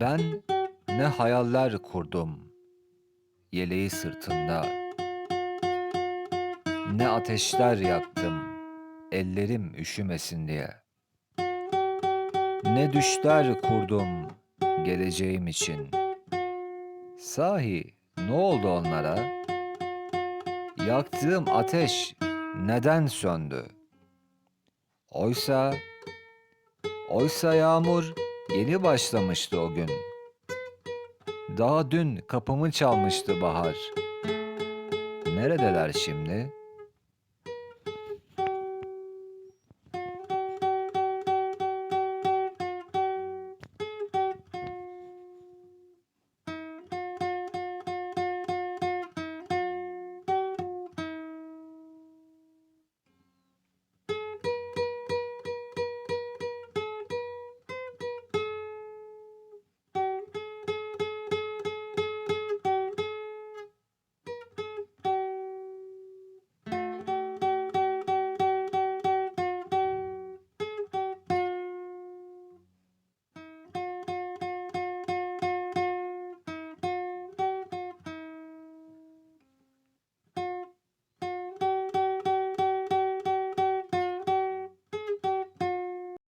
Ben ne hayaller kurdum yeleği sırtında. Ne ateşler yaktım ellerim üşümesin diye. Ne düşler kurdum geleceğim için. Sahi ne oldu onlara? Yaktığım ateş neden söndü? Oysa oysa yağmur yeni başlamıştı o gün. Daha dün kapımı çalmıştı bahar. Neredeler şimdi?